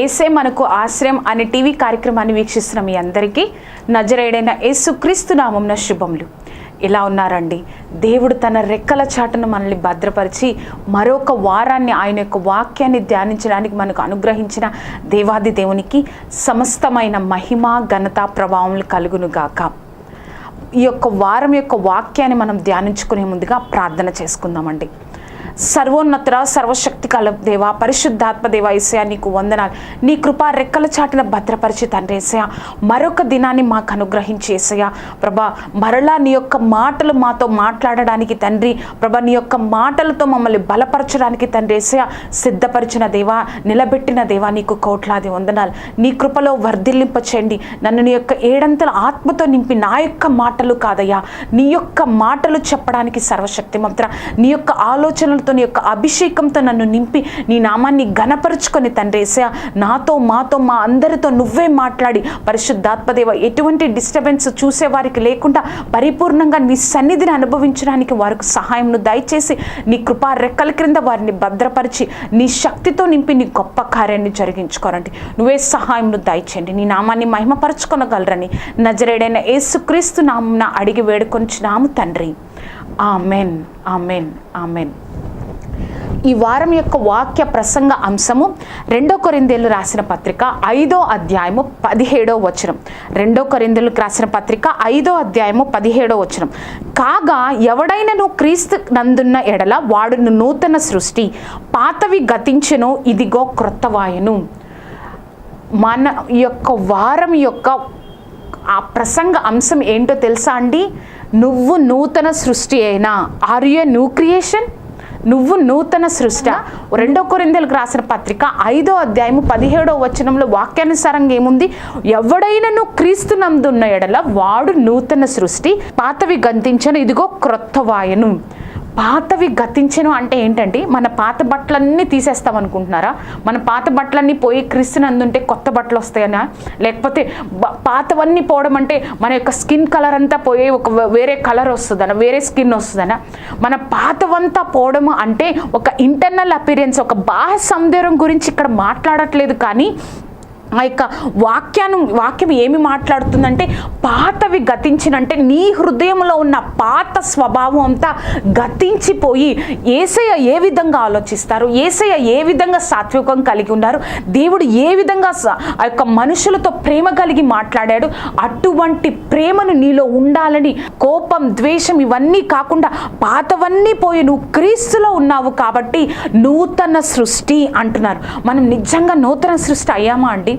ఏసే మనకు ఆశ్రయం అనే టీవీ కార్యక్రమాన్ని వీక్షిస్తున్న మీ అందరికీ నజరేడైన యేసుక్రీస్తు నామంన శుభములు. ఇలా ఉన్నారండి? దేవుడు తన రెక్కల చాటును మనల్ని భద్రపరిచి మరొక వారాన్ని ఆయన యొక్క వాక్యాన్ని ధ్యానించడానికి మనకు అనుగ్రహించిన దేవాది దేవునికి సమస్తమైన మహిమ ఘనత ప్రభావములు కలుగును గాక. ఈ యొక్క వారం యొక్క వాక్యాన్ని మనం ధ్యానించుకునే ముందుగా ప్రార్థన చేసుకుందామండి. సర్వోన్నతుర సర్వశక్తి కల దేవ పరిశుద్ధాత్మ దేవ ఏసయ నీకు వందనాలు. నీ కృపా రెక్కల చాటిన భద్రపరిచి తండ్రి ఏసయ మరొక దినాన్ని మాకు అనుగ్రహించి ఏసయ ప్రభా మరలా నీ యొక్క మాటలు మాతో మాట్లాడడానికి తండ్రి ప్రభా నీ యొక్క మాటలతో మమ్మల్ని బలపరచడానికి తండ్రి ఏసయ సిద్ధపరిచిన దేవా నిలబెట్టిన దేవా నీకు కోట్లాది వందనాలు. నీ కృపలో వర్ధిల్లింపచేయండి. నన్ను నీ యొక్క ఏడంతల ఆత్మతో నింపి నా యొక్క మాటలు కాదయ్యా. నీ యొక్క మాటలు చెప్పడానికి సర్వశక్తి మంత్ర నీ యొక్క ఆలోచనలతో నీ యొక్క అభిషేకంతో నన్ను నింపి నీ నామాన్ని ఘనపరుచుకొని తండ్రి ఏసయ్య నాతో మాతో మా అందరితో నువ్వే మాట్లాడి పరిశుద్ధాత్మదేవ ఎటువంటి డిస్టర్బెన్స్ చూసే వారికి లేకుండా పరిపూర్ణంగా నీ సన్నిధిని అనుభవించడానికి వారికి సహాయంను దయచేసి నీ కృపా రెక్కల క్రింద వారిని భద్రపరిచి నీ శక్తితో నింపి నీ గొప్ప కార్యాన్ని జరిగించుకోరండి నువ్వే సహాయంను దయచేయండి. నీ నామాన్ని మహిమపరచుకొనగలరని నజరేడైన ఏసుక్రీస్తు నామం అడిగి వేడుకొంచున్నాము తండ్రి. ఆమెన్. ఆమెన్. ఆమెన్. ఈ వారం యొక్క వాక్య ప్రసంగ అంశము రెండో కొరిందేలు రాసిన పత్రిక ఐదో అధ్యాయము పదిహేడో వచనం. రెండో కొరిందేలకు రాసిన పత్రిక ఐదో అధ్యాయము పదిహేడో వచనం. కాగా ఎవడైనను క్రీస్తు నందున్న ఎడల వాడును నూతన సృష్టి పాతవి గతించెను ఇదిగో క్రొత్తవాయను మన యొక్క వారం యొక్క ఆ ప్రసంగ అంశం ఏంటో తెలుసా అండి? నువ్వు నూతన సృష్టి అయినా. ఆర్ యూ న్యూ క్రియేషన్ నువ్వు నూతన సృష్ట. రెండో కొరిందలకు రాసిన పత్రిక ఐదో అధ్యాయము పదిహేడో వచనంలో వాక్యానుసారంగా ఏముంది? ఎవడైనను క్రీస్తు నందున్న ఎడల వాడు నూతన సృష్టి పాతవి గంతించను ఇదిగో క్రొత్త వాయను. పాతవి గతించను అంటే ఏంటంటే మన పాత బట్టలన్నీ తీసేస్తాం అనుకుంటున్నారా? మన పాత బట్టలన్నీ పోయి క్రిస్తుని అందుంటే కొత్త బట్టలు వస్తాయనా? లేకపోతే పాతవన్నీ పోవడం అంటే మన యొక్క స్కిన్ కలర్ అంతా పోయి ఒక వేరే కలర్ వస్తుందనా? వేరే స్కిన్ వస్తుందనా? మన పాతవంతా పోవడం అంటే ఒక ఇంటర్నల్ అపీరియన్స్ ఒక బాహ్య సౌందర్యం గురించి ఇక్కడ మాట్లాడట్లేదు కానీ ఆ యొక్క వాక్యాన్ని వాక్యం ఏమి మాట్లాడుతుందంటే పాతవి గతించినంటే నీ హృదయంలో ఉన్న పాత స్వభావం అంతా గతించిపోయి ఏసయ్య ఏ విధంగా ఆలోచిస్తారు? ఏసయ్య ఏ విధంగా సాత్వికం కలిగి ఉన్నారు? దేవుడు ఏ విధంగా స- ఆ యొక్క మనుషులతో ప్రేమ కలిగి మాట్లాడాడు? అటువంటి ప్రేమను నీలో ఉండాలని కోపం ద్వేషం ఇవన్నీ కాకుండా పాతవన్నీ పోయి నువ్వు క్రీస్తులో ఉన్నావు కాబట్టి నూతన సృష్టి అంటున్నారు. మనం నిజంగా నూతన సృష్టి అయ్యామా అండి?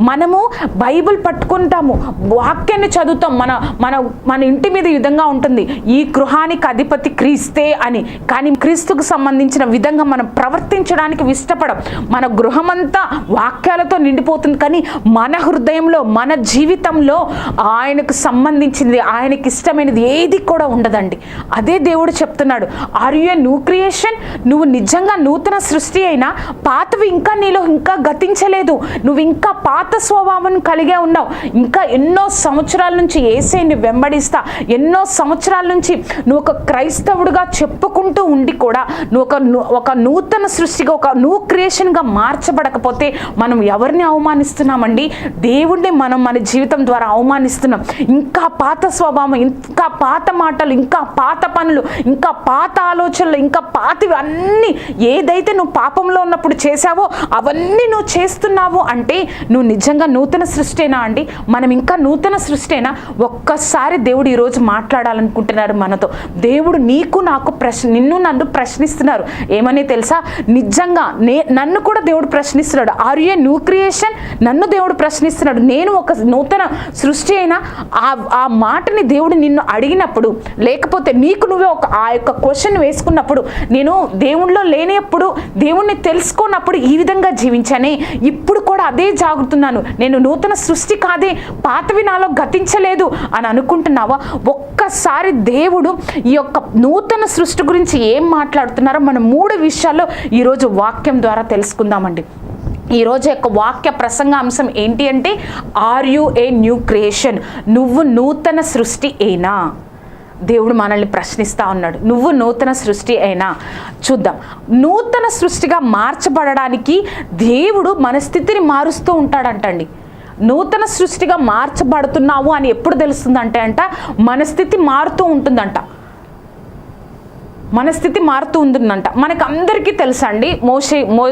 మనము బైబిల్ పట్టుకుంటాము వాక్యాన్ని చదువుతాం మన మన మన ఇంటి మీద ఈ విధంగా ఉంటుంది. ఈ గృహానికి అధిపతి క్రీస్తే అని. కానీ క్రీస్తుకు సంబంధించిన విధంగా మనం ప్రవర్తించడానికి ఇష్టపడం మన గృహమంతా వాక్యాలతో నిండిపోతుంది. కానీ మన హృదయంలో మన జీవితంలో ఆయనకు సంబంధించింది ఆయనకి ఇష్టమైనది ఏది కూడా ఉండదండి. అదే దేవుడు చెప్తున్నాడు ఆర్ యు న్యూ క్రియేషన్ నువ్వు నిజంగా నూతన సృష్టి అయినా పాతవి ఇంకా నీలో ఇంకా గతించలేదు. నువ్వు ఇంకా ఇంకా పాత స్వభావం కలిగే ఉన్నావు. ఇంకా ఎన్నో సంవత్సరాల నుంచి ఏసైని వెంబడిస్తా ఎన్నో సంవత్సరాల నుంచి నువ్వు ఒక క్రైస్తవుడుగా చెప్పుకుంటూ ఉండి కూడా నువ్వు ఒక ఒక నూతన సృష్టిగా ఒక న్యూ క్రియేషన్గా మార్చబడకపోతే మనం ఎవరిని అవమానిస్తున్నామండి? దేవుణ్ణి మనం మన జీవితం ద్వారా అవమానిస్తున్నాం. ఇంకా పాత స్వభావం ఇంకా పాత మాటలు ఇంకా పాత పనులు ఇంకా పాత ఆలోచనలు ఇంకా పాతవి అన్నీ ఏదైతే నువ్వు పాపంలో ఉన్నప్పుడు చేశావో అవన్నీ నువ్వు చేస్తున్నావు అంటే నువ్వు నిజంగా నూతన సృష్టినా అండి? మనం ఇంకా నూతన సృష్టినా? ఒక్కసారి దేవుడు ఈరోజు మాట్లాడాలనుకుంటున్నాడు మనతో. దేవుడు నీకు నాకు ప్రశ్న నిన్ను నన్ను ప్రశ్నిస్తున్నారు. ఏమని తెలుసా? నిజంగా నే నన్ను కూడా దేవుడు ప్రశ్నిస్తున్నాడు. ఆర్ ఏ న్యూ క్రియేషన్ నన్ను దేవుడు ప్రశ్నిస్తున్నాడు. నేను ఒక నూతన సృష్టి అయినా ఆ ఆ మాటని దేవుడు నిన్ను అడిగినప్పుడు లేకపోతే నీకు నువ్వే ఒక ఆ యొక్క క్వశ్చన్ వేసుకున్నప్పుడు నేను దేవుణ్ణిలో లేనప్పుడు దేవుణ్ణి తెలుసుకున్నప్పుడు ఈ విధంగా జీవించానే. ఇప్పుడు కూడా అదే జాగుతున్నాను నేను నూతన సృష్టి కాదే పాతవి నాలో గతించలేదు అని అనుకుంటున్నావా? ఒక్కసారి దేవుడు ఈ యొక్క నూతన సృష్టి గురించి ఏం మాట్లాడుతున్నారో మనం మూడు విషయాల్లో ఈరోజు వాక్యం ద్వారా తెలుసుకుందామండి. ఈరోజు యొక్క వాక్య ప్రసంగ అంశం ఏంటి అంటే are you a new creation నువ్వు నూతన సృష్టి ఏనా? దేవుడు మనల్ని ప్రశ్నిస్తూ ఉన్నాడు. నువ్వు నూతన సృష్టి అయినా చూద్దాం. నూతన సృష్టిగా మార్చబడడానికి దేవుడు మన స్థితిని మారుస్తూ ఉంటాడంటండి. నూతన సృష్టిగా మార్చబడుతున్నావు అని ఎప్పుడు తెలుస్తుందంటే అంట మన స్థితి మారుతూ ఉంటుందంట. మన స్థితి మారుతూ ఉంటుందంట. మనకు అందరికీ తెలుసండి మోషే మో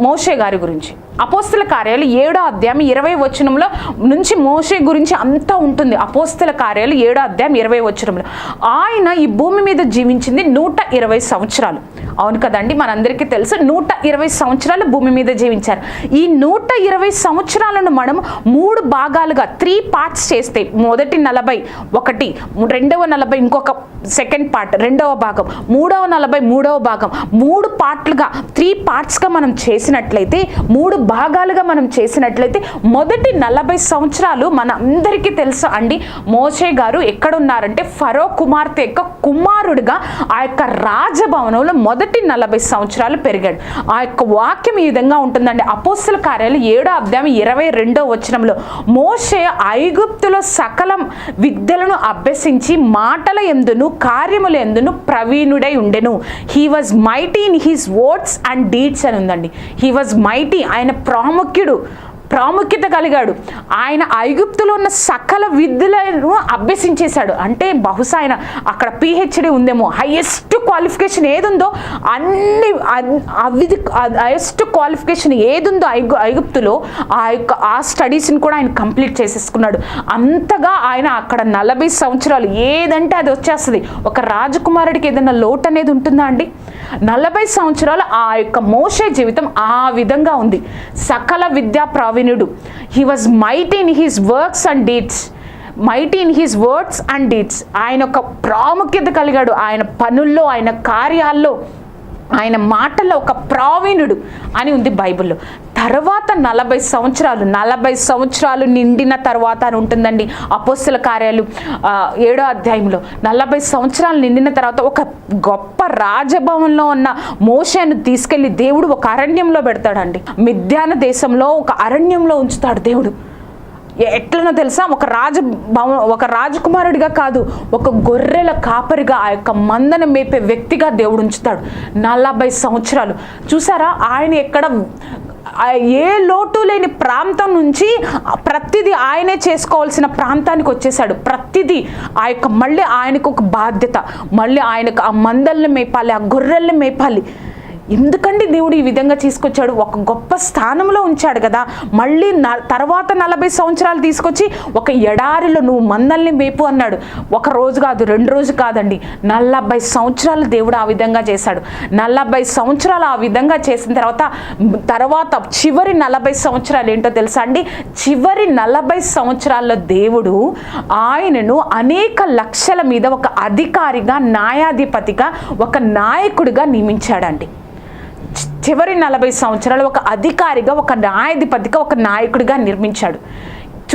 మోషే గారి గురించి. అపోస్తుల కార్యాలు ఏడో అధ్యాయం ఇరవై వచనంలో నుంచి మోషే గురించి అంతా ఉంటుంది. అపోస్తుల కార్యాలు ఏడో అధ్యాయం ఇరవై వచనంలో. ఆయన ఈ భూమి మీద జీవించింది నూట ఇరవై సంవత్సరాలు. అవును కదండి మనందరికీ తెలుసు నూట ఇరవై సంవత్సరాలు భూమి మీద జీవించారు. ఈ నూట ఇరవై సంవత్సరాలను మనం మూడు భాగాలుగా త్రీ పార్ట్స్ చేస్తే మొదటి నలభై ఒకటి రెండవ నలభై ఇంకొక సెకండ్ పార్ట్ రెండవ భాగం మూడవ నలభై మూడవ భాగం మూడు పార్ట్లుగా త్రీ పార్ట్స్గా మనం చేసినట్లయితే మూడు భాగాలుగా మనం చేసినట్లయితే మొదటి నలభై సంవత్సరాలు మన అందరికీ తెలుసు అండి. మోషే గారు ఎక్కడున్నారంటే ఫరో కుమార్తె యొక్క కుమారుడిగా ఆ యొక్క రాజభవనంలో మొదటి నలభై సంవత్సరాలు పెరిగాడు. ఆ యొక్క వాక్యం ఈ విధంగా ఉంటుందండి. అపోస్తుల కార్యాలు ఏడో అధ్యాయం ఇరవై రెండో వచనంలో మోషే ఐగుప్తులో సకలం విద్యలను అభ్యసించి మాటల ఎందును కార్యముల ఎందును ప్రవీణుడై ఉండెను. He was mighty in his words and deeds అని ఉందండి. హీ వాజ్ మైటీ ఆయన ప్రాముఖ్యుడు ప్రాముఖ్యత కలిగాడు. ఆయన ఐగుప్తులో ఉన్న సకల విద్యలను అభ్యసించేశాడు. అంటే బహుశా ఆయన అక్కడ పిహెచ్డి ఉందేమో. హైయెస్ట్ క్వాలిఫికేషన్ ఏదుందో అన్ని అవిధి హైయెస్ట్ క్వాలిఫికేషన్ ఏదుందో ఐగు ఐగుప్తులో ఆ యొక్క ఆ స్టడీస్ని కూడా ఆయన కంప్లీట్ చేసేసుకున్నాడు. అంతగా ఆయన అక్కడ నలభై సంవత్సరాలు ఏదంటే అది వచ్చేస్తుంది. ఒక రాజకుమారుడికి ఏదైనా లోటు అనేది ఉంటుందా అండి? నలభై సంవత్సరాలు ఆ యొక్క మోషే జీవితం ఆ విధంగా ఉంది. సకల విద్యా ప్రావీణ్యుడు. He was might in his works and deeds mighty in his words and deeds ఆయన ఒక ప్రాముఖ్యత కలిగాడు. ఆయన పనుల్లో ఆయన కార్యాల్లో ఆయన మాటల్లో ఒక ప్రావీణుడు అని ఉంది బైబిల్లో. తర్వాత నలభై సంవత్సరాలు నలభై సంవత్సరాలు నిండిన తర్వాత అని ఉంటుందండి అపోస్తుల కార్యాలు ఏడో అధ్యాయంలో. నలభై సంవత్సరాలు నిండిన తర్వాత ఒక గొప్ప రాజభవన్లో ఉన్న మోషను తీసుకెళ్ళి దేవుడు ఒక అరణ్యంలో పెడతాడండి. మిథ్యాన దేశంలో ఒక అరణ్యంలో ఉంచుతాడు దేవుడు. ఎట్లనో తెలుసా? ఒక రాజ భవ- ఒక రాజకుమారుడిగా కాదు ఒక గొర్రెల కాపరిగా ఆ యొక్క మందను మేపే వ్యక్తిగా దేవుడు ఉంచుతాడు. నలభై సంవత్సరాలు. చూసారా? ఆయన ఎక్కడ ఆ ఏ లోటు లేని ప్రాంతం నుంచి ప్రతిదీ ఆయనే చేసుకోవాల్సిన ప్రాంతానికి వచ్చేసాడు ప్రతిదీ. ఆ యొక్క మళ్ళీ ఆయనకు ఒక బాధ్యత. మళ్ళీ ఆయనకు ఆ మందల్ని మేపాలి ఆ గొర్రెల్ని మేపాలి. ఎందుకండి దేవుడు ఈ విధంగా తీసుకొచ్చాడు? ఒక గొప్ప స్థానంలో ఉంచాడు కదా. మళ్ళీ న- తర్వాత నలభై సంవత్సరాలు తీసుకొచ్చి ఒక ఎడారిలో నువ్వు మందల్ని మేపు అన్నాడు. ఒక రోజు కాదు రెండు రోజు కాదండి. నలభై సంవత్సరాలు దేవుడు ఆ విధంగా చేశాడు. నలభై సంవత్సరాలు ఆ విధంగా చేసిన తర్వాత తర్వాత చివరి నలభై సంవత్సరాలు ఏంటో తెలుసా అండి? చివరి నలభై సంవత్సరాల్లో దేవుడు ఆయనను అనేక లక్షల మీద ఒక అధికారిగా న్యాయాధిపతిగా ఒక నాయకుడిగా నియమించాడండి. చివరి నలభై సంవత్సరాలు ఒక అధికారిగా ఒక న్యాయాధిపతిగా ఒక నాయకుడిగా నిర్మించాడు.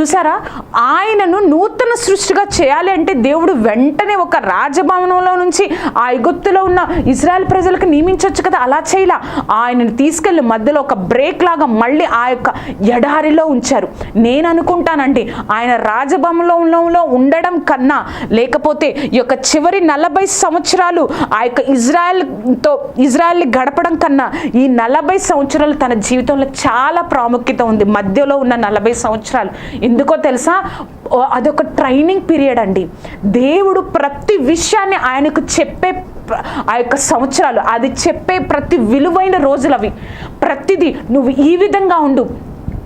చూసారా? ఆయనను నూతన సృష్టిగా చేయాలి అంటే దేవుడు వెంటనే ఒక రాజభవనంలో నుంచి ఆ ఎగుత్తులో ఉన్న ఇజ్రాయెల్ ప్రజలకు నియమించవచ్చు కదా? అలా చేయలా. ఆయనను తీసుకెళ్ళి మధ్యలో ఒక బ్రేక్ లాగా మళ్ళీ ఆ యొక్క ఎడారిలో ఉంచారు. నేను అనుకుంటానండి ఆయన రాజభవనంలో ఉండడం కన్నా లేకపోతే ఈ యొక్క చివరి నలభై సంవత్సరాలు ఆ యొక్క ఇజ్రాయెల్తో ఇజ్రాయెల్ని గడపడం కన్నా ఈ నలభై సంవత్సరాలు తన జీవితంలో చాలా ప్రాముఖ్యత ఉంది. మధ్యలో ఉన్న నలభై సంవత్సరాలు ఎందుకో తెలుసా? అదొక ట్రైనింగ్ పీరియడ్ అండి. దేవుడు ప్రతి విషయాన్ని ఆయనకు చెప్పే ఆ యొక్క సంవత్సరాలు అది చెప్పే ప్రతి విలువైన రోజులు అవి ప్రతిదీ నువ్వు ఈ విధంగా ఉండు.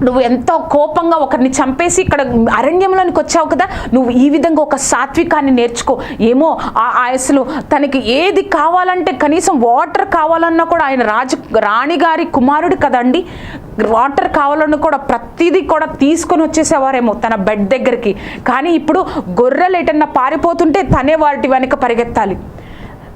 నువ్వు ఎంతో కోపంగా ఒకరిని చంపేసి ఇక్కడ అరణ్యంలోనికి వచ్చావు కదా నువ్వు ఈ విధంగా ఒక సాత్వికాన్ని నేర్చుకో. ఏమో ఆ ఆ తనకి ఏది కావాలంటే కనీసం వాటర్ కావాలన్నా కూడా ఆయన రాజు రాణిగారి కుమారుడు కదండి. వాటర్ కావాలన్నా కూడా ప్రతిదీ కూడా తీసుకొని వచ్చేసేవారేమో తన బెడ్ దగ్గరికి. కానీ ఇప్పుడు గొర్రెలు ఎటన్నా పారిపోతుంటే తనే వాటి వెనక పరిగెత్తాలి.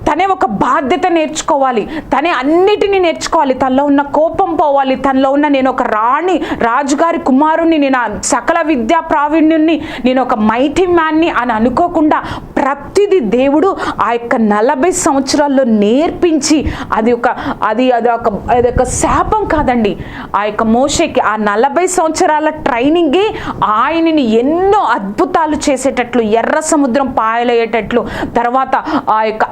తనే ఒక బాధ్యత నేర్చుకోవాలి. తనే అన్నిటినీ నేర్చుకోవాలి. తనలో ఉన్న కోపం పోవాలి. తనలో ఉన్న నేను ఒక రాణి రాజుగారి కుమారుణ్ణి నేను ఆ సకల విద్యా ప్రావీణ్యుణ్ణి నేను ఒక మైటీ మ్యాన్ని అని అనుకోకుండా ప్రతిదీ దేవుడు ఆ యొక్క నలభై సంవత్సరాల్లో నేర్పించి అది ఒక అది అది ఒక అది ఒక శాపం కాదండి. ఆ యొక్క మోషకి ఆ నలభై సంవత్సరాల ట్రైనింగే ఆయనని ఎన్నో అద్భుతాలు చేసేటట్లు ఎర్ర సముద్రం పాయలయ్యేటట్లు తర్వాత ఆ యొక్క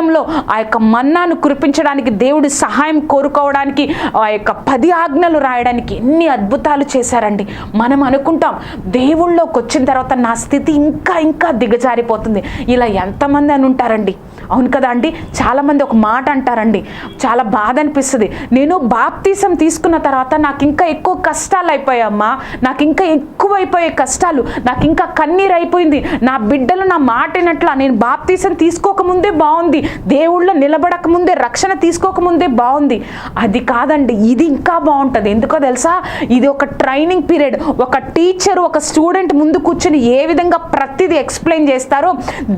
సమయంలో ఆ యొక్క మన్నాను కురిపించడానికి దేవుడి సహాయం కోరుకోవడానికి ఆ యొక్క పది ఆజ్ఞలు రాయడానికి ఎన్ని అద్భుతాలు చేశారండి. మనం అనుకుంటాం దేవుళ్ళలోకి వచ్చిన తర్వాత నా స్థితి ఇంకా ఇంకా దిగజారిపోతుంది. ఇలా ఎంతమంది అని ఉంటారండి. అవును కదా అండి? చాలామంది ఒక మాట అంటారండి. చాలా బాధ అనిపిస్తుంది. నేను బాప్తీసం తీసుకున్న తర్వాత నాకు ఇంకా ఎక్కువ కష్టాలు అయిపోయామ్మా నాకు ఇంకా ఎక్కువ అయిపోయే కష్టాలు. నాకు ఇంకా కన్నీరు అయిపోయింది. నా బిడ్డలు నా మాటినట్లా నేను బాప్తీసం తీసుకోకముందే బాగుంది. దేవుళ్ళో నిలబడక ముందే రక్షణ తీసుకోకముందే బాగుంది. అది కాదండి ఇది ఇంకా బాగుంటుంది. ఎందుకో తెలుసా? ఇది ఒక ట్రైనింగ్ పీరియడ్. ఒక టీచర్ ఒక స్టూడెంట్ ముందు కూర్చొని ఏ విధంగా ప్రతిదీ ఎక్స్ప్లెయిన్ చేస్తారో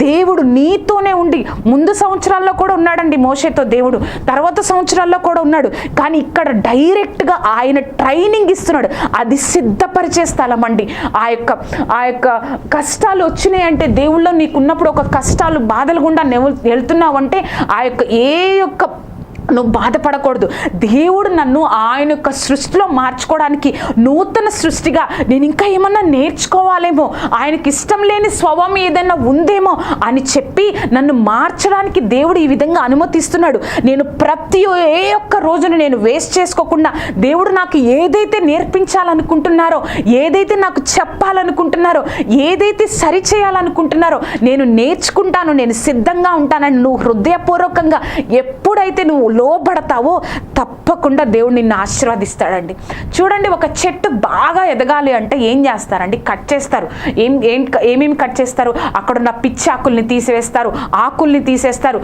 దేవుడు నీతోనే ఉండి ముందు సంవత్సరాల్లో కూడా ఉన్నాడండి మోషేతో దేవుడు. తర్వాత సంవత్సరాల్లో కూడా ఉన్నాడు. కానీ ఇక్కడ డైరెక్ట్గా ఆయన ట్రైనింగ్ ఇస్తున్నాడు. అది సిద్ధపరిచే స్థలం అండి ఆ యొక్క ఆ యొక్క కష్టాలు వచ్చినాయి అంటే దేవుళ్ళో నీకున్నప్పుడు ఒక కష్టాలు బాధలు గుండా వెళ్తున్నావు వెళ్తున్నావంటే ఆ యొక్క ఏ యొక్క నువ్వు బాధపడకూడదు. దేవుడు నన్ను ఆయన యొక్క సృష్టిలో మార్చుకోవడానికి నూతన సృష్టిగా నేను ఇంకా ఏమన్నా నేర్చుకోవాలేమో ఆయనకి ఇష్టం లేని స్వభావం ఏదైనా ఉందేమో అని చెప్పి నన్ను మార్చడానికి దేవుడు ఈ విధంగా అనుమతిస్తున్నాడు. నేను ప్రతి ఏ ఒక్క రోజును నేను వేస్ట్ చేసుకోకుండా దేవుడు నాకు ఏదైతే నేర్పించాలనుకుంటున్నారో ఏదైతే నాకు చెప్పాలనుకుంటున్నారో ఏదైతే సరి చేయాలనుకుంటున్నారో నేను నేర్చుకుంటాను నేను సిద్ధంగా ఉంటానని నువ్వు హృదయపూర్వకంగా ఎప్పుడైతే నువ్వు లోబడతావో తప్పకుండా దేవుడు నిన్ను ఆశీర్వదిస్తాడండి. చూడండి ఒక చెట్టు బాగా ఎదగాలి అంటే ఏం చేస్తారండి? కట్ చేస్తారు. ఏం ఏం ఏమేమి కట్ చేస్తారు? అక్కడున్న పిచ్చి ఆకుల్ని తీసివేస్తారు ఆకుల్ని తీసేస్తారు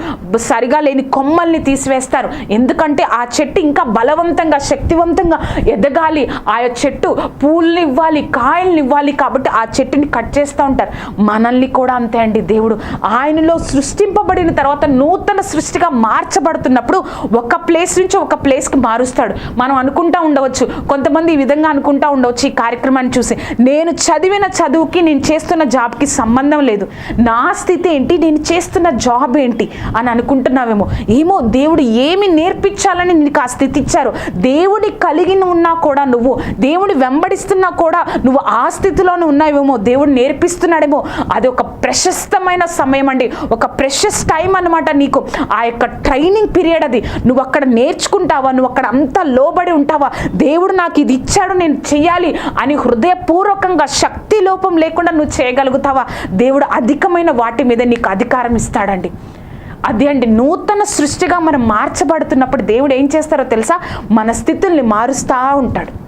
సరిగా లేని కొమ్మల్ని తీసివేస్తారు. ఎందుకంటే ఆ చెట్టు ఇంకా బలవంతంగా శక్తివంతంగా ఎదగాలి. ఆ చెట్టు పూల్ని ఇవ్వాలి కాయల్ని ఇవ్వాలి కాబట్టి ఆ చెట్టుని కట్ చేస్తూ ఉంటారు. మనల్ని కూడా అంతే అండి దేవుడు. ఆయనలో సృష్టింపబడిన తర్వాత నూతన సృష్టిగా మార్చబడుతున్నప్పుడు ఒక ప్లేస్ నుంచి ఒక ప్లేస్కి మారుస్తాడు. మనం అనుకుంటా ఉండవచ్చు. కొంతమంది ఈ విధంగా అనుకుంటా ఉండవచ్చు ఈ కార్యక్రమాన్ని చూసి. నేను చదివిన చదువుకి నేను చేస్తున్న జాబ్కి సంబంధం లేదు. నా స్థితి ఏంటి? నేను చేస్తున్న జాబ్ ఏంటి? అని అనుకుంటున్నావేమో. ఏమో దేవుడు ఏమి నేర్పించాలని నీకు ఆ స్థితి ఇచ్చారు. దేవుడి కలిగి ఉన్నా కూడా నువ్వు దేవుడి వెంబడిస్తున్నా కూడా నువ్వు ఆ స్థితిలోనే ఉన్నావేమో. దేవుడు నేర్పిస్తున్నాడేమో. అది ఒక ప్రశస్తమైన సమయం అండి. ఒక ప్రెషస్ టైం అన్నమాట నీకు. ఆ యొక్క ట్రైనింగ్ పీరియడ్ అది. నువ్వు అక్కడ నేర్చుకుంటావా? నువ్వు అక్కడ అంతా లోబడి ఉంటావా? దేవుడు నాకు ఇది ఇచ్చాడు నేను చేయాలి అని హృదయపూర్వకంగా శక్తి లోపం లేకుండా నువ్వు చేయగలుగుతావా? దేవుడు అధికమైన వాటి మీద నీకు అధికారం ఇస్తాడండి. అది అండి నూతన సృష్టిగా మనం మార్చబడుతున్నప్పుడు దేవుడు ఏం చేస్తారో తెలుసా? మన స్థితుల్ని మారుస్తూ ఉంటాడు.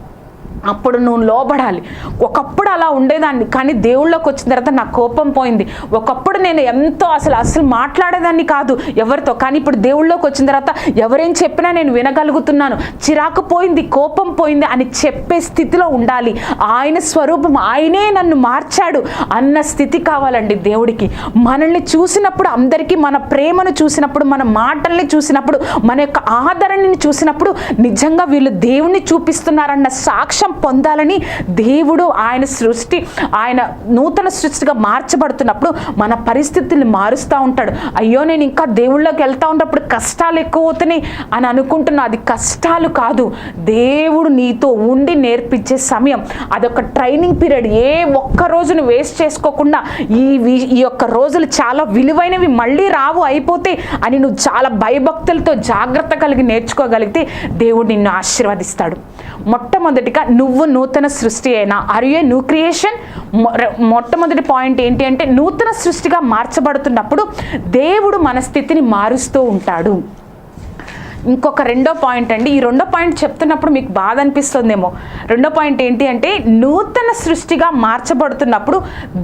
అప్పుడు నువ్వు లోబడాలి. ఒకప్పుడు అలా ఉండేదాన్ని కానీ దేవుళ్ళకి వచ్చిన తర్వాత నా కోపం పోయింది. ఒకప్పుడు నేను ఎంతో అసలు అసలు మాట్లాడేదాన్ని కాదు ఎవరితో కానీ ఇప్పుడు దేవుళ్ళకి వచ్చిన తర్వాత ఎవరేం చెప్పినా నేను వినగలుగుతున్నాను. చిరాకు పోయింది కోపం పోయింది అని చెప్పే స్థితిలో ఉండాలి. ఆయన స్వరూపం ఆయనే నన్ను మార్చాడు అన్న స్థితి కావాలండి దేవుడికి. మనల్ని చూసినప్పుడు అందరికీ మన ప్రేమను చూసినప్పుడు మన మాటల్ని చూసినప్పుడు మన యొక్క ఆదరణని చూసినప్పుడు నిజంగా వీళ్ళు దేవుణ్ణి చూపిస్తున్నారన్న సాక్ష్యం పొందాలని దేవుడు ఆయన సృష్టి ఆయన నూతన సృష్టిగా మార్చబడుతున్నప్పుడు మన పరిస్థితుల్ని మారుస్తూ ఉంటాడు. అయ్యో నేను ఇంకా దేవుళ్ళకి వెళ్తా ఉన్నప్పుడు కష్టాలు ఎక్కువ అవుతున్నాయి అని అనుకుంటున్నా. అది కష్టాలు కాదు. దేవుడు నీతో ఉండి నేర్పించే సమయం. అదొక ట్రైనింగ్ పీరియడ్. ఏ ఒక్క రోజును వేస్ట్ చేసుకోకుండా ఈ ఈ యొక్క రోజులు చాలా విలువైనవి మళ్ళీ రావు అయిపోతే అని నువ్వు చాలా భయభక్తులతో జాగ్రత్త కలిగి నేర్చుకోగలిగితే దేవుడు నిన్ను ఆశీర్వదిస్తాడు. మొట్టమొదటిగా నువ్వు నూతన సృష్టి అయినా. ఆర్ యూ న్యూ క్రియేషన్ మొట్టమొదటి పాయింట్ ఏంటి అంటే నూతన సృష్టిగా మార్చబడుతున్నప్పుడు దేవుడు మన స్థితిని మారుస్తూ ఉంటాడు. ఇంకొక రెండో పాయింట్ అండి. ఈ రెండో పాయింట్ చెప్తున్నప్పుడు మీకు బాధ అనిపిస్తుందేమో. రెండో పాయింట్ ఏంటి అంటే నూతన సృష్టిగా మార్చబడుతున్నప్పుడు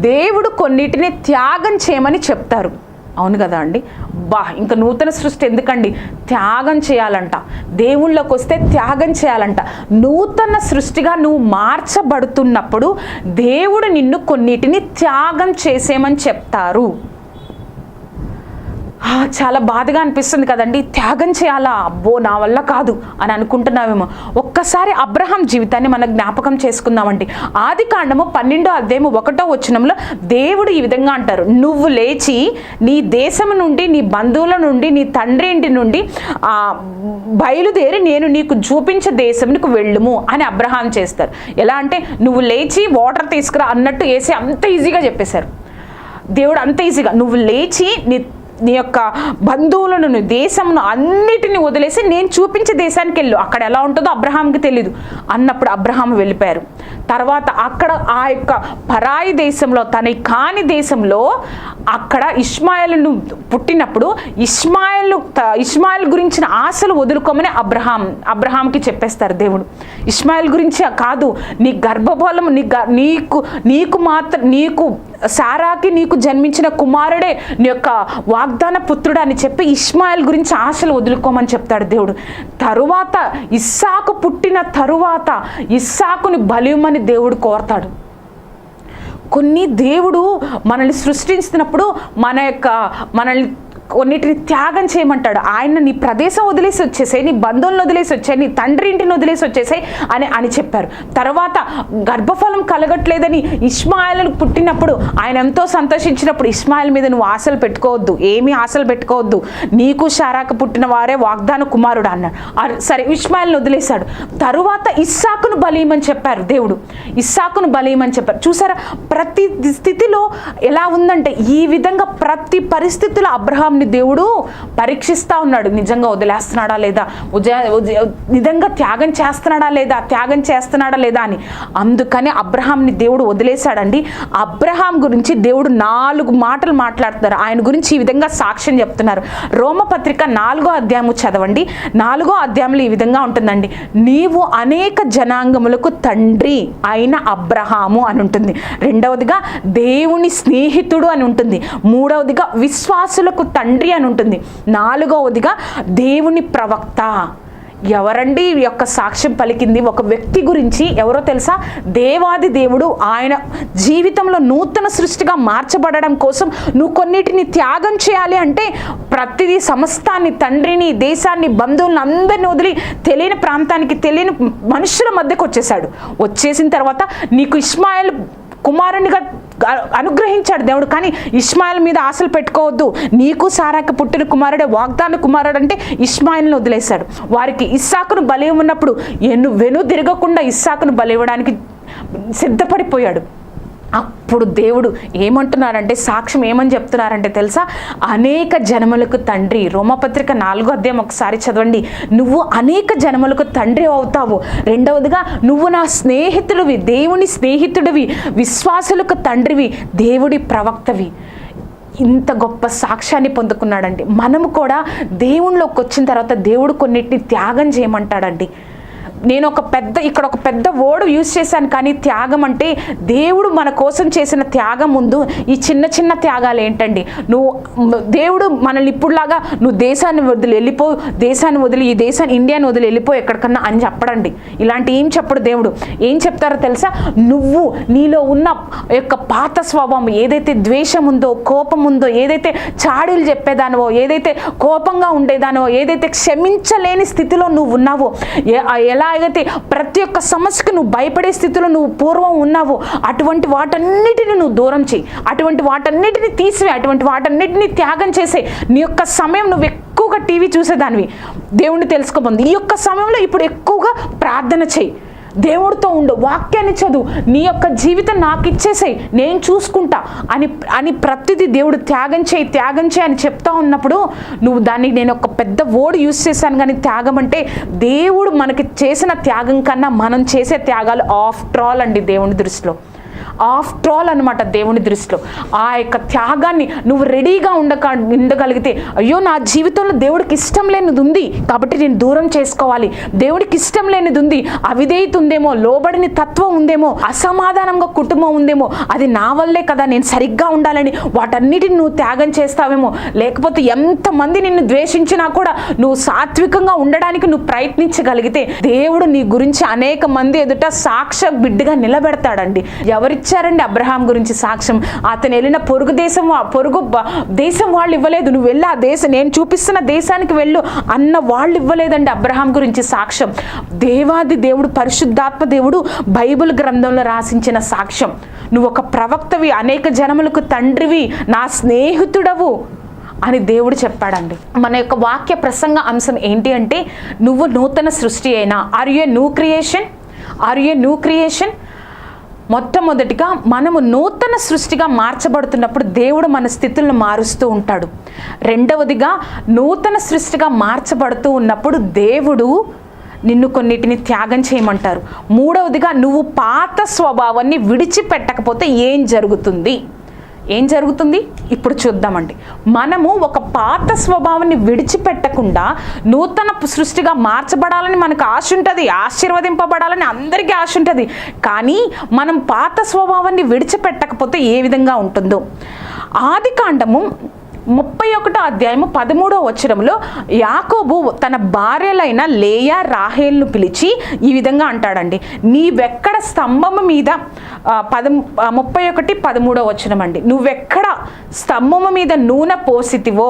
దేవుడు కొన్నిటిని త్యాగం చేయమని చెప్తారు. అవును కదా అండి? బా ఇంకా నూతన సృష్టి ఎందుకండి? త్యాగం చేయాలంట. దేవుళ్ళకి వస్తే త్యాగం చేయాలంట. నూతన సృష్టిగా నువ్వు మార్చబడుతున్నప్పుడు దేవుడు నిన్ను కొన్నిటిని త్యాగం చేసేమని చెప్తారు. చాలా బాధగా అనిపిస్తుంది కదండి. త్యాగం చేయాలా? అబ్బో నా వల్ల కాదు అని అనుకుంటున్నావేమో. ఒక్కసారి అబ్రహాం జీవితాన్ని మనం జ్ఞాపకం చేసుకుందామండి. ఆది కాండము పన్నెండో అధ్యాయము ఒకటో వచనంలో దేవుడు ఈ విధంగా అంటారు. నువ్వు లేచి నీ దేశం నుండి నీ బంధువుల నుండి నీ తండ్రి ఇంటి నుండి ఆ, బయలుదేరి నేను నీకు చూపించే దేశంకు వెళ్ళుము అని అబ్రహాం చేస్తారు. ఎలా అంటే నువ్వు లేచి వాటర్ తీసుకురా అన్నట్టు వేసి అంత ఈజీగా చెప్పేశారు. దేవుడు అంత ఈజీగా నువ్వు లేచి నీ నీ యొక్క బంధువులను దేశమును అన్నిటిని వదిలేసి నేను చూపించే దేశానికి వెళ్ళు. అక్కడ ఎలా ఉంటుందో అబ్రహాంకి తెలీదు. అన్నప్పుడు అబ్రహాం వెళ్ళిపోయారు. తర్వాత అక్కడ ఆ యొక్క పరాయి దేశంలో తన కాని దేశంలో అక్కడ ఇస్మాయిల్ను పుట్టినప్పుడు ఇస్మాయిల్ ఇస్మాయిల్ గురించిన ఆశలు వదులుకోమని అబ్రహాం అబ్రహాంకి చెప్పేస్తారు దేవుడు. ఇస్మాయిల్ గురించి కాదు నీ గర్భఫలం నీ గ- నీకు నీకు మాత్రం నీకు సారాకి నీకు జన్మించిన కుమారుడే నీ యొక్క వాగ్దాన పుత్రుడు అని చెప్పి ఇస్మాయిల్ గురించి ఆశలు వదులుకోమని చెప్తాడు దేవుడు. తరువాత ఇస్సాకు పుట్టిన తరువాత ఇస్సాకుని బలియమని దేవుడు కోరతాడు. కొన్ని దేవుడు మనల్ని సృష్టించినప్పుడు మన యొక్క మనల్ని కొన్నిటిని త్యాగం చేయమంటాడు. ఆయన నీ ప్రదేశం వదిలేసి వచ్చేసాయి నీ బంధువులను వదిలేసి వచ్చాయి నీ తండ్రి ఇంటిని వదిలేసి వచ్చేసాయి అని అని చెప్పారు. తర్వాత గర్భఫలం కలగట్లేదని ఇస్మాయిల్ పుట్టినప్పుడు ఆయన ఎంతో సంతోషించినప్పుడు ఇస్మాయిల్ మీద నువ్వు ఆశలు పెట్టుకోవద్దు ఏమీ ఆశలు పెట్టుకోవద్దు. నీకు షారాకు పుట్టిన వారే వాగ్దాన కుమారుడు అన్నాడు. సరే ఇస్మాయిల్ని వదిలేశాడు. తరువాత ఇస్సాకును బలీయమని చెప్పారు దేవుడు. ఇస్సాకును బలీయమని చెప్పారు. చూసారా? ప్రతి స్థితిలో ఎలా ఉందంటే ఈ విధంగా ప్రతి పరిస్థితిలో అబ్రహాంని దేవుడు పరీక్షిస్తూ ఉన్నాడు. నిజంగా వదిలేస్తున్నాడా లేదా? నిజంగా త్యాగం చేస్తున్నాడా లేదా? త్యాగం చేస్తున్నాడా లేదా అని. అందుకని అబ్రహాంని దేవుడు వదిలేశాడండి. అబ్రహాం గురించి దేవుడు నాలుగు మాటలు మాట్లాడుతున్నారు. ఆయన గురించి ఈ విధంగా సాక్ష్యం చెప్తున్నారు. రోమపత్రిక నాలుగో అధ్యాయము చదవండి. నాలుగో అధ్యాయంలో ఈ విధంగా ఉంటుందండి. నీవు అనేక జనాంగములకు తండ్రి అయిన అబ్రహాము అని ఉంటుంది. రెండవదిగా దేవుని స్నేహితుడు అని ఉంటుంది. మూడవదిగా విశ్వాసులకు తండ్రి తండ్రి అని ఉంటుంది. నాలుగవదిగా దేవుని ప్రవక్త. ఎవరండి? యొక్క సాక్ష్యం పలికింది. ఒక వ్యక్తి గురించి ఎవరో తెలుసా? దేవాది దేవుడు ఆయన జీవితంలో నూతన సృష్టిగా మార్చబడడం కోసం నువ్వు కొన్నిటిని త్యాగం చేయాలి అంటే ప్రతిదీ సమస్తాన్ని తండ్రిని దేశాన్ని బంధువులను అందరిని వదిలి తెలియని ప్రాంతానికి తెలియని మనుషుల మధ్యకు వచ్చేసాడు వచ్చేసిన తర్వాత నీకు ఇస్మాయిల్ కుమారునిగా అనుగ్రహించాడు దేవుడు. కానీ ఇస్మాయిల్ మీద ఆశలు పెట్టుకోవద్దు. నీకు సారాకి పుట్టిన కుమారుడే వాగ్దాన కుమారుడు అంటే ఇస్మాయిల్ని వదిలేశాడు. వారికి ఇస్సాకును బలి ఉన్నప్పుడు ఎన్ను వెను తిరగకుండా ఇస్సాకును బలి ఇవ్వడానికి సిద్ధపడిపోయాడు. అప్పుడు దేవుడు ఏమంటున్నారంటే సాక్ష్యం ఏమని చెప్తున్నారంటే తెలుసా? అనేక జనములకు తండ్రి రోమపత్రిక నాలుగో అధ్యాయం ఒకసారి చదవండి. నువ్వు అనేక జనములకు తండ్రి అవుతావు. రెండవదిగా నువ్వు నా స్నేహితుడివి దేవుని స్నేహితుడివి విశ్వాసులకు తండ్రివి దేవుడి ప్రవక్తవి. ఇంత గొప్ప సాక్ష్యాన్ని పొందుకున్నాడండి. మనము కూడా దేవుళ్ళలోకి వచ్చిన తర్వాత దేవుడు కొన్నిటిని త్యాగం చేయమంటాడండి. నేను ఒక పెద్ద ఇక్కడ ఒక పెద్ద వర్డ్ యూజ్ చేశాను కానీ త్యాగం అంటే దేవుడు మన కోసం చేసిన త్యాగం ముందు ఈ చిన్న చిన్న త్యాగాలు ఏంటండి? నువ్వు దేవుడు మనల్ని ఇప్పుడులాగా నువ్వు దేశాన్ని వదిలి వెళ్ళిపో దేశాన్ని వదిలి ఈ దేశాన్ని ఇండియాని వదిలి వెళ్ళిపో ఎక్కడికన్నా అని చెప్పడండి. ఇలాంటి ఏం చెప్పడు దేవుడు. ఏం చెప్తారో తెలుసా? నువ్వు నీలో ఉన్న యొక్క పాత స్వభావం ఏదైతే ద్వేషం ఉందో కోపం ఉందో ఏదైతే చాడీలు చెప్పేదానివో ఏదైతే కోపంగా ఉండేదానివో ఏదైతే క్షమించలేని స్థితిలో నువ్వు ఉన్నావో ఎలా ఎలాగైతే ప్రతి ఒక్క సమస్యకు నువ్వు భయపడే స్థితిలో నువ్వు పూర్వం ఉన్నావో అటువంటి వాటన్నిటిని నువ్వు దూరం చేయి. అటువంటి వాటన్నిటిని తీసివే అటువంటి వాటన్నిటిని త్యాగం చేసే నీ యొక్క సమయం నువ్వు ఎక్కువగా టీవీ చూసేదానివి. దేవుణ్ణి తెలుసుకోబోంది ఈ యొక్క సమయంలో ఇప్పుడు ఎక్కువగా ప్రార్థన చేయి. దేవుడితో ఉండు వాక్యాన్ని చదువు. నీ యొక్క జీవితం నాకు ఇచ్చేసేయి నేను చూసుకుంటా అని అని ప్రతిదీ దేవుడు త్యాగం చేయి త్యాగం చేయి అని చెప్తా ఉన్నప్పుడు నువ్వు దాన్ని నేను ఒక పెద్ద ఓడి యూస్ చేశాను కానీ త్యాగం అంటే దేవుడు మనకి చేసిన త్యాగం కన్నా మనం చేసే త్యాగాలు ఆఫ్టర్ ఆల్ అండి దేవుని దృష్టిలో. ఆఫ్టర్ ఆల్ అనమాట దేవుని దృష్టిలో. ఆ యొక్క త్యాగాన్ని నువ్వు రెడీగా ఉండక ఉండగలిగితే అయ్యో నా జీవితంలో దేవుడికి ఇష్టం లేనిది ఉంది కాబట్టి నేను దూరం చేసుకోవాలి. దేవుడికి ఇష్టం లేనిది ఉంది అవిధేయత ఉందేమో లోబడిని తత్వం ఉందేమో అసమాధానంగా కుటుంబం ఉందేమో అది నా వల్లే కదా నేను సరిగ్గా ఉండాలని వాటన్నిటిని నువ్వు త్యాగం చేస్తావేమో. లేకపోతే ఎంతమంది నిన్ను ద్వేషించినా కూడా నువ్వు సాత్వికంగా ఉండడానికి నువ్వు ప్రయత్నించగలిగితే దేవుడు నీ గురించి అనేక మంది ఎదుట సాక్ష బిడ్డగా నిలబెడతాడండి. ఎవరి ఇచ్చారండి అబ్రహాం గురించి సాక్ష్యం. అతను వెళ్ళిన పొరుగు దేశం వా- పొరుగు దేశం వాళ్ళు ఇవ్వలేదు. నువ్వు వెళ్ళి ఆ దేశం నేను చూపిస్తున్న దేశానికి వెళ్ళు అన్న వాళ్ళు ఇవ్వలేదండి అబ్రహాం గురించి సాక్ష్యం. దేవాది దేవుడు పరిశుద్ధాత్మ దేవుడు బైబిల్ గ్రంథంలో రాసించిన సాక్ష్యం. నువ్వు ఒక ప్రవక్తవి అనేక జనములకు తండ్రివి నా స్నేహితుడవు అని దేవుడు చెప్పాడండి. మన యొక్క వాక్య ప్రసంగ అంశం ఏంటి అంటే నువ్వు నూతన సృష్టి అయినా. Are you new creation are you new creation మొట్టమొదటిగా మనము నూతన సృష్టిగా మార్చబడుతున్నప్పుడు దేవుడు మన స్థితులను మారుస్తూ ఉంటాడు. రెండవదిగా నూతన సృష్టిగా మార్చబడుతూ ఉన్నప్పుడు దేవుడు నిన్ను కొన్నిటిని త్యాగం చేయమంటారు. మూడవదిగా నువ్వు పాత స్వభావాన్ని విడిచిపెట్టకపోతే ఏం జరుగుతుంది? ఏం జరుగుతుంది? ఇప్పుడు చూద్దామండి. మనము ఒక పాత స్వభావాన్ని విడిచిపెట్టకుండా నూతన సృష్టిగా మార్చబడాలని మనకు ఆశ ఉంటుంది ఆశీర్వదింపబడాలని అందరికీ ఆశ ఉంటుంది. కానీ మనం పాత స్వభావాన్ని విడిచిపెట్టకపోతే ఏ విధంగా ఉంటుందో? ఆది కాండము ముప్పై ఒకటో అధ్యాయము పదమూడో వచ్చరంలో యాకోబు తన భార్యలైన లేయా రాహేల్ను పిలిచి ఈ విధంగా అంటాడండి. నీవెక్కడ స్తంభము మీద పద ముప్పై ఒకటి పదమూడో వచనం అండి. నువ్వెక్కడ స్తంభము మీద నూనె పోసితివో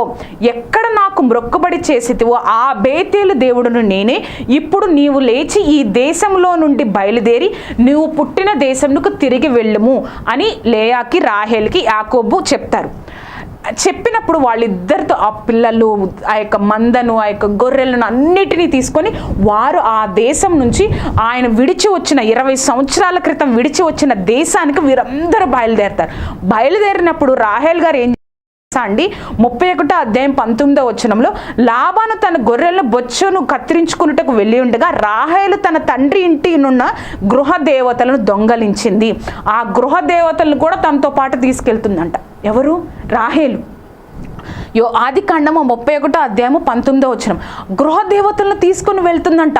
ఎక్కడ నాకు మ్రొక్కబడి చేసితివో ఆ బేతేలు దేవుడును నేనే. ఇప్పుడు నీవు లేచి ఈ దేశంలో నుండి బయలుదేరి నువ్వు పుట్టిన దేశంకు తిరిగి వెళ్ళము అని లేయాకి రాహేల్కి యాకోబు చెప్తారు. చెప్పినప్పుడు వాళ్ళిద్దరితో ఆ పిల్లలు ఆ యొక్క మందను ఆ యొక్క గొర్రెలను అన్నిటినీ తీసుకొని వారు ఆ దేశం నుంచి ఆయన విడిచి వచ్చిన ఇరవై సంవత్సరాల క్రితం విడిచి వచ్చిన దేశానికి వీరందరూ బయలుదేరుతారు. బయలుదేరినప్పుడు రాహేల్ గారు ఏం అండి? ముప్పై ఒకటో అధ్యాయం పంతొమ్మిదో వచనంలో లాభాను తన గొర్రెల బొచ్చును కత్తిరించుకున్నటకు వెళ్ళి ఉండగా రాహేలు తన తండ్రి ఇంటి నున్న గృహ దేవతలను దొంగలించింది. ఆ గృహ దేవతలను కూడా తనతో పాటు తీసుకెళ్తుందంట. ఎవరు? రాహేలు. యో ఆది కాండము ముప్పై ఒకటో అధ్యాయము పంతొమ్మిదో వచ్చిన గృహ దేవతలను తీసుకుని వెళ్తుందంట.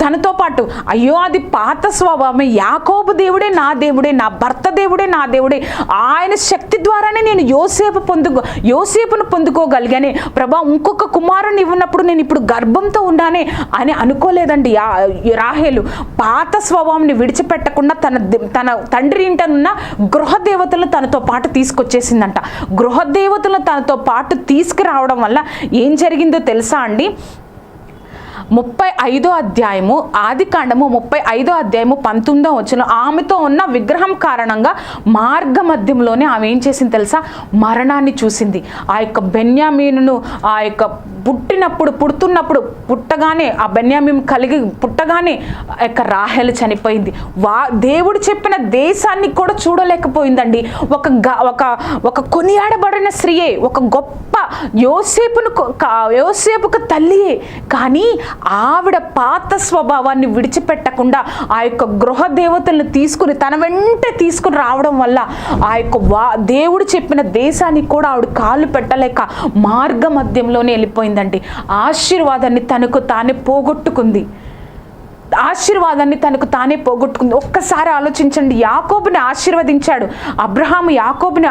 తనతో పాటు అయ్యో అది పాత స్వభావమే. యాకోబు దేవుడే నా దేవుడే నా భర్త దేవుడే నా దేవుడే. ఆయన శక్తి ద్వారానే నేను యోసేపు పొందుకో యోసేపును పొందుకోగలిగానే. ప్రభా ఇంకొక కుమారుని ఇవ్వనప్పుడు నేను ఇప్పుడు గర్భంతో ఉన్నానే అని అనుకోలేదండి యా రాహేలు. పాత స్వభావంని విడిచిపెట్టకుండా తన తన తండ్రి ఇంటనున్న గృహ దేవతలను తనతో పాటు తీసుకొచ్చేసిందంట. గృహ దేవతలను తనతో పాటు తీసుకురావడం వల్ల ఏం జరిగిందో తెలుసా అండి? ముప్పై ఐదో అధ్యాయము ఆది కాండము ముప్పై ఐదో అధ్యాయము పంతొమ్మిదో వచ్చిన ఆమెతో ఉన్న విగ్రహం కారణంగా మార్గ మధ్యంలోనే ఆమె ఏం చేసింది తెలుసా? మరణాన్ని చూసింది. ఆ యొక్క బెన్యామీనును ఆ యొక్క పుట్టినప్పుడు పుడుతున్నప్పుడు పుట్టగానే ఆ బెన్యామీన్ కలిగి పుట్టగానే ఆ యొక్క రాహెలు చనిపోయింది. వా దేవుడు చెప్పిన దేశాన్ని కూడా చూడలేకపోయిందండి. ఒక గ- ఒక ఒక కొనియాడబడిన స్త్రీయే ఒక గొప్ప యోసేపును యోసేపుకు తల్లియే. కానీ ఆవిడ పాత స్వభావాన్ని విడిచిపెట్టకుండా ఆ యొక్క గృహ దేవతలను తీసుకుని తన వెంట తీసుకుని రావడం వల్ల ఆ యొక్క వా దేవుడు చెప్పిన దేశానికి కూడా ఆవిడ కాలు పెట్టలేక మార్గ మధ్యంలోనే వెళ్ళిపోయిందండి. ఆశీర్వాదాన్ని తనకు తానే పోగొట్టుకుంది. ఆశీర్వాదాన్ని తనకు తానే పోగొట్టుకుంది. ఒక్కసారి ఆలోచించండి. యాకోబుని ఆశీర్వదించాడు. అబ్రహాము యాకోబుని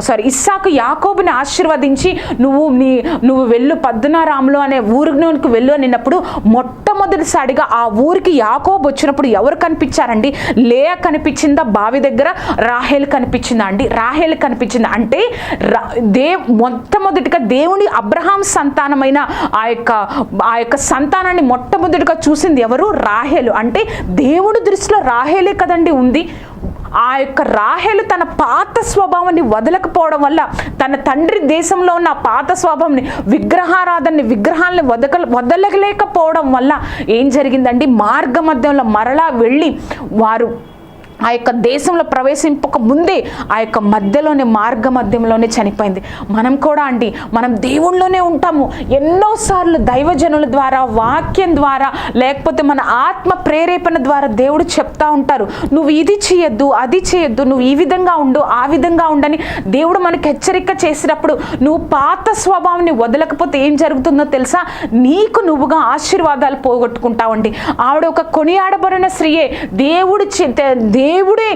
సారీ ఇస్సాకు యాకోబుని ఆశీర్వదించి నువ్వు నీ నువ్వు వెళ్ళు పద్దునారాములు అనే ఊరికి వెళ్ళు అనినప్పుడు మొట్టమొదటిసారిగా ఆ ఊరికి యాకోబు వచ్చినప్పుడు ఎవరు కనిపించారండి? లేయ కనిపించిందా? బావి దగ్గర రాహేల్ కనిపించిందా అండి? రాహేల్ కనిపించింది? అంటే రా- దే మొట్టమొదటిగా దేవుని అబ్రహాం సంతానమైన ఆ యొక్క ఆ యొక్క సంతానాన్ని మొట్టమొదటిగా చూసింది ఎవరు? రాహేలు. అంటే దేవుడి దృష్టిలో రాహేలే కదండి ఉంది. ఆ యొక్క రాహేలు తన పాత స్వభావాన్ని వదలకపోవడం వల్ల తన తండ్రి దేశంలో ఉన్న పాత స్వభావాన్ని విగ్రహారాధనని విగ్రహాలని వదక వదలలేకపోవడం వల్ల ఏం జరిగిందండి? మార్గ మధ్యంలో మరలా వెళ్ళి వారు ఆ యొక్క దేశంలో ప్రవేశింపక ముందే ఆ యొక్క మధ్యలోనే మార్గ మధ్యంలోనే చనిపోయింది. మనం కూడా అండి మనం దేవుళ్ళలోనే ఉంటాము. ఎన్నోసార్లు దైవజనుల ద్వారా వాక్యం ద్వారా లేకపోతే మన ఆత్మ ప్రేరేపణ ద్వారా దేవుడు చెప్తా ఉంటారు. నువ్వు ఇది చేయొద్దు అది చేయొద్దు నువ్వు ఈ విధంగా ఉండు ఆ విధంగా ఉండని దేవుడు మనకి హెచ్చరిక చేసినప్పుడు నువ్వు పాత స్వభావాన్ని వదలకపోతే ఏం జరుగుతుందో తెలుసా? నీకు నువ్వుగా ఆశీర్వాదాలు పోగొట్టుకుంటావండి. ఆవిడ ఒక కొనియాడబడిన స్త్రీయే. దేవుడు దేవుడు దేవుడే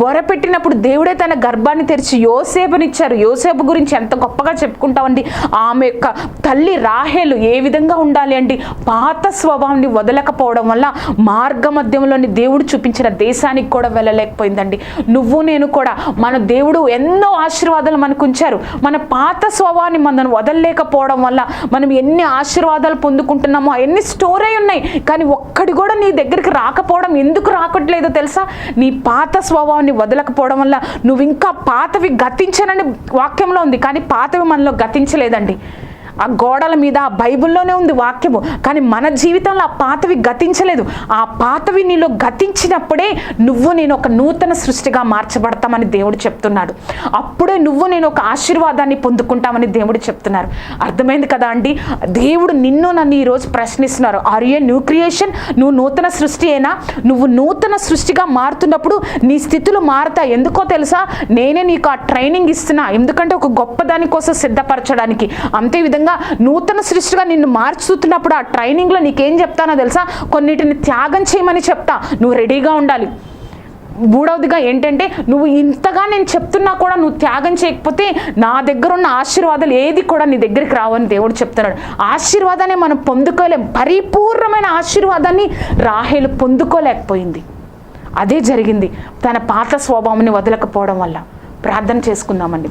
బొరపెట్టినప్పుడు దేవుడే తన గర్భాన్ని తెరిచి యోసేపునిచ్చారు. యోసేపు గురించి ఎంత గొప్పగా చెప్పుకుంటామండి. ఆమె యొక్క తల్లి రాహేలు ఏ విధంగా ఉండాలి అండి? పాత స్వభావాన్ని వదలకపోవడం వల్ల మార్గ మధ్యంలోని దేవుడు చూపించిన దేశానికి కూడా వెళ్ళలేకపోయిందండి. నువ్వు నేను కూడా మన దేవుడు ఎన్నో ఆశీర్వాదాలు మనకు ఉంచారు మన పాత స్వభావాన్ని మనం వదలలేకపోవడం వల్ల మనం ఎన్ని ఆశీర్వాదాలు పొందుకుంటున్నామో ఎన్ని స్టోర్ అయి ఉన్నాయి కానీ ఒక్కడి కూడా నీ దగ్గరికి రాకపోవడం ఎందుకు రాకట్లేదో తెలుసా? నీ పాత స్వభావాన్ని వదలకపోవడం వల్ల నువ్వు ఇంకా పాతవి గతించనని వాక్యంలో ఉంది కానీ పాతవి మనలో గతించలేదండి. ఆ గోడల మీద ఆ బైబిల్లోనే ఉంది వాక్యము. కానీ మన జీవితంలో ఆ పాతవి గతించలేదు. ఆ పాతవి నీలో గతించినప్పుడే నువ్వు నేను ఒక నూతన సృష్టిగా మార్చబడతామని దేవుడు చెప్తున్నాడు. అప్పుడే నువ్వు నేను ఒక ఆశీర్వాదాన్ని పొందుకుంటామని దేవుడు చెప్తున్నారు. అర్థమైంది కదా అండి? దేవుడు నిన్ను నన్ను ఈరోజు ప్రశ్నిస్తున్నారు. ఆర్ ఏ న్యూ క్రియేషన్ నువ్వు నూతన సృష్టి అయినా నువ్వు నూతన సృష్టిగా మారుతున్నప్పుడు నీ స్థితులు మారుతాయి? ఎందుకో తెలుసా? నేనే నీకు ఆ ట్రైనింగ్ ఇస్తున్నా. ఎందుకంటే ఒక గొప్ప దాని కోసం సిద్ధపరచడానికి. అంతే విధంగా నూతన సృష్టిగా నిన్ను మార్చుతున్నప్పుడు ఆ ట్రైనింగ్లో నీకేం చెప్తానో తెలుసా? కొన్నిటిని త్యాగం చేయమని చెప్తా. నువ్వు రెడీగా ఉండాలి. మూడవదిగా ఏంటంటే నువ్వు ఇంతగా నేను చెప్తున్నా కూడా నువ్వు త్యాగం చేయకపోతే నా దగ్గర ఉన్న ఆశీర్వాదాలు ఏది కూడా నీ దగ్గరికి రావని దేవుడు చెప్తున్నాడు. ఆశీర్వాదాన్ని మనం పొందుకోలేం. పరిపూర్ణమైన ఆశీర్వాదాన్ని రాహేలు పొందుకోలేకపోయింది. అదే జరిగింది. తన పాత స్వభావాన్ని వదలకపోవడం వల్ల. ప్రార్థన చేసుకుందామండి.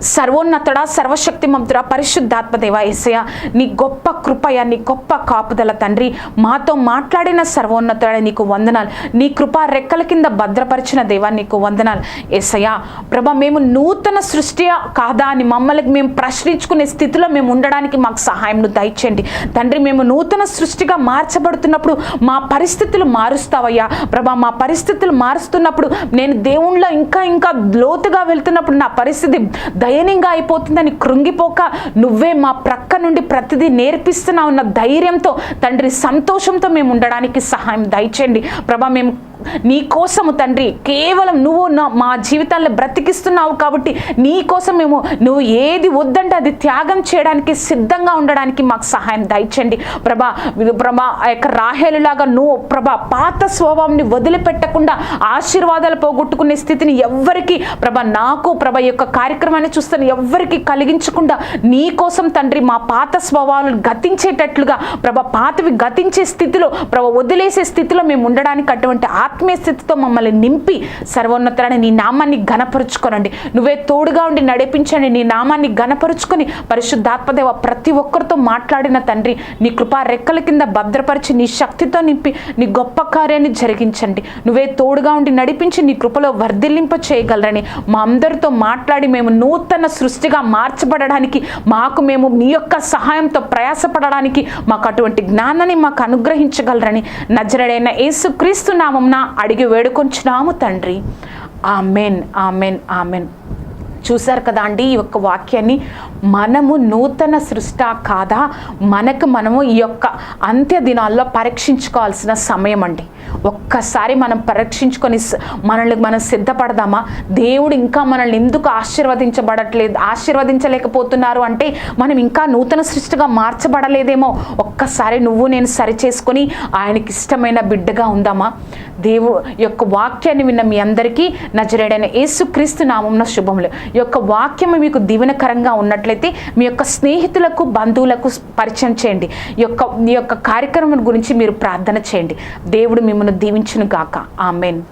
సర్వోన్నతుడ సర్వశక్తి మంతుడ పరిశుద్ధాత్మదేవ ఎస్సయ నీ గొప్ప కృపయ నీ గొప్ప కాపుదల తండ్రి మాతో మాట్లాడిన సర్వోన్నతుడ నీకు వందనాలు. నీ కృప రెక్కల కింద భద్రపరిచిన దేవా నీకు వందనాలు. ఎస్సయ ప్రభ మేము నూతన సృష్టి కాదా అని మమ్మల్ని మేము ప్రశ్నించుకునే స్థితిలో మేము ఉండడానికి మాకు సహాయంను దయచేయండి. తండ్రి మేము నూతన సృష్టిగా మార్చబడుతున్నప్పుడు మా పరిస్థితులు మారుస్తావయ్యా. ప్రభా మా పరిస్థితులు మారుస్తున్నప్పుడు నేను దేవుణ్ణిలో ఇంకా ఇంకా లోతుగా వెళ్తున్నప్పుడు నా పరిస్థితి దయనీయంగా అయిపోతుందని కృంగిపోక నువ్వే మా ప్రక్క నుండి ప్రతిదీ నేర్పిస్తున్నావు ఉన్న ధైర్యంతో తండ్రి సంతోషంతో మేము ఉండడానికి సహాయం దయచేయండి. ప్రభా మేము నీ కోసము తండ్రి కేవలం నువ్వు నా మా జీవితాల్లో బ్రతికిస్తున్నావు కాబట్టి నీ కోసం మేము నువ్వు ఏది వద్దంటే అది త్యాగం చేయడానికి సిద్ధంగా ఉండడానికి మాకు సహాయం దయచండి. ప్రభా ప్రభా ఆ యొక్క రాహేలులాగా నువ్వు ప్రభా పాత స్వభావాన్ని వదిలిపెట్టకుండా ఆశీర్వాదాలు పోగొట్టుకునే స్థితిని ఎవ్వరికి ప్రభ నాకు ప్రభ యొక్క కార్యక్రమాన్ని చూస్తాను ఎవ్వరికి కలిగించకుండా నీ కోసం తండ్రి మా పాత స్వభావాలను గతించేటట్లుగా ప్రభ పాతవి గతించే స్థితిలో ప్రభ వదిలేసే స్థితిలో మేము ఉండడానికి అటువంటి ఆత్మీయ స్థితితో మమ్మల్ని నింపి సర్వోన్నతరాన్ని నీ నామాన్ని ఘనపరుచుకోనండి. నువ్వే తోడుగా ఉండి నడిపించండి. నీ నామాన్ని ఘనపరుచుకొని పరిశుద్ధాత్మదేవ ప్రతి ఒక్కరితో మాట్లాడిన తండ్రి నీ కృపా రెక్కల కింద భద్రపరిచి నీ శక్తితో నింపి నీ గొప్ప కార్యాన్ని జరిగించండి. నువ్వే తోడుగా ఉండి నడిపించి నీ కృపలో వర్ధిల్లింప చేయగలరని మా అందరితో మాట్లాడి మేము నూతన సృష్టిగా మార్చబడడానికి మాకు మేము నీ యొక్క సహాయంతో ప్రయాసపడడానికి మాకు అటువంటి జ్ఞానాన్ని మాకు అనుగ్రహించగలరని నజరడైన యేసుక్రీస్తు నామం నామంన అడిగి వేడుకొంచున్నాము తండ్రి. Amen amen amen. చూశారు కదా అండి ఈ యొక్క వాక్యాన్ని? మనము నూతన సృష్ట కాదా? మనకు మనము ఈ యొక్క అంత్య దినాల్లో పరీక్షించుకోవాల్సిన సమయం అండి. ఒక్కసారి మనం పరీక్షించుకొని మనల్ని మనం సిద్ధపడదామా? దేవుడు ఇంకా మనల్ని ఎందుకు ఆశీర్వదించబడట్లేదు ఆశీర్వదించలేకపోతున్నారు అంటే మనం ఇంకా నూతన సృష్టిగా మార్చబడలేదేమో? ఒక్కసారి నువ్వు నేను సరి చేసుకొని ఆయనకి ఇష్టమైన బిడ్డగా ఉందామా? దేవు యొక్క వాక్యాన్ని విన్న మీ అందరికీ నజరేడైన యేసుక్రీస్తు నామంన శుభములు. యొక్క వాక్యం మీకు దీవెనకరంగా ఉన్నట్లయితే మీ యొక్క స్నేహితులకు బంధువులకు పరిచయం చేయండి. యొక్క మీ యొక్క కార్యక్రమం గురించి మీరు ప్రార్థన చేయండి. దేవుడు మిమ్మల్ని దీవించును గాక ఆమెన్.